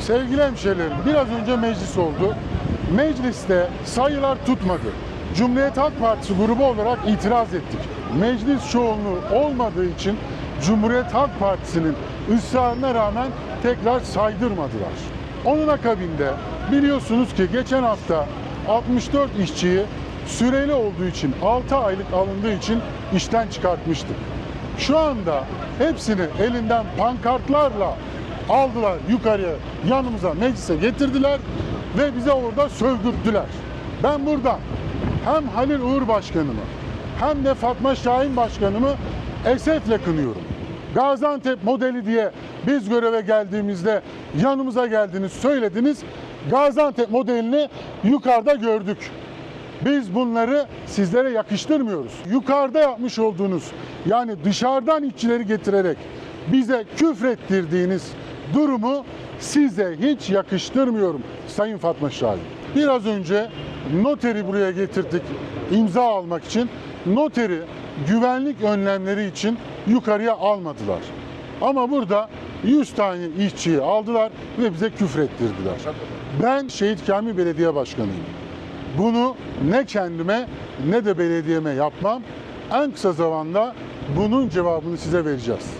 Sevgili hemşehrilerim, biraz önce meclis oldu. Mecliste sayılar tutmadı. Cumhuriyet Halk Partisi grubu olarak itiraz ettik. Meclis çoğunluğu olmadığı için Cumhuriyet Halk Partisi'nin ısrarına rağmen tekrar saydırmadılar. Onun akabinde biliyorsunuz ki geçen hafta 64 işçiyi süreli olduğu için 6 aylık alındığı için işten çıkartmıştık. Şu anda hepsini elinden pankartlarla aldılar yukarıya yanımıza meclise getirdiler ve bize orada sövdürttüler. Ben buradan hem Halil Uğur Başkanımı hem de Fatma Şahin Başkanımı esefle kınıyorum. Gaziantep modeli diye biz göreve geldiğimizde yanımıza geldiniz söylediniz. Gaziantep modelini yukarıda gördük. Biz bunları sizlere yakıştırmıyoruz. Yukarıda yapmış olduğunuz yani dışarıdan işçileri getirerek bize küfrettirdiğiniz durumu size hiç yakıştırmıyorum Sayın Fatma Şahin. Biraz önce noteri buraya getirdik imza almak için. Noteri güvenlik önlemleri için yukarıya almadılar. Ama burada 100 tane işçiyi aldılar ve bize küfrettirdiler. Ben Şehit Kamil Belediye Başkanıyım. Bunu ne kendime ne de belediyeme yapmam. En kısa zamanda bunun cevabını size vereceğiz.